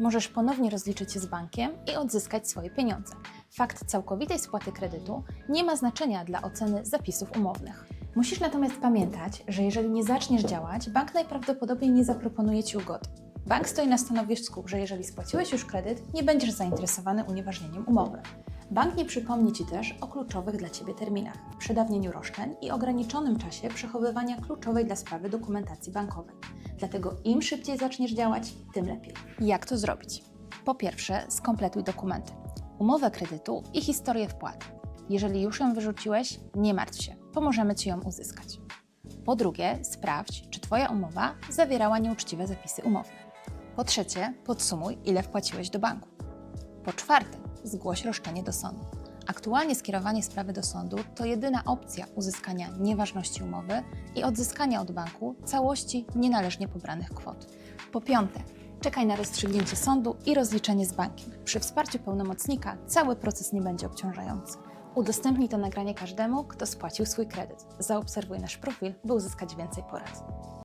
możesz ponownie rozliczyć się z bankiem i odzyskać swoje pieniądze. Fakt całkowitej spłaty kredytu nie ma znaczenia dla oceny zapisów umownych. Musisz natomiast pamiętać, że jeżeli nie zaczniesz działać, bank najprawdopodobniej nie zaproponuje Ci ugody. Bank stoi na stanowisku, że jeżeli spłaciłeś już kredyt, nie będziesz zainteresowany unieważnieniem umowy. Bank nie przypomni Ci też o kluczowych dla Ciebie terminach, przedawnieniu roszczeń i ograniczonym czasie przechowywania kluczowej dla sprawy dokumentacji bankowej. Dlatego im szybciej zaczniesz działać, tym lepiej. Jak to zrobić? Po pierwsze, skompletuj dokumenty. Umowę kredytu i historię wpłat. Jeżeli już ją wyrzuciłeś, nie martw się, pomożemy Ci ją uzyskać. Po drugie, sprawdź, czy Twoja umowa zawierała nieuczciwe zapisy umowne. Po trzecie, podsumuj, ile wpłaciłeś do banku. Po czwarte, zgłoś roszczenie do sądu. Aktualnie skierowanie sprawy do sądu to jedyna opcja uzyskania nieważności umowy i odzyskania od banku całości nienależnie pobranych kwot. Po piąte, czekaj na rozstrzygnięcie sądu i rozliczenie z bankiem. Przy wsparciu pełnomocnika cały proces nie będzie obciążający. Udostępnij to nagranie każdemu, kto spłacił swój kredyt. Zaobserwuj nasz profil, by uzyskać więcej porad.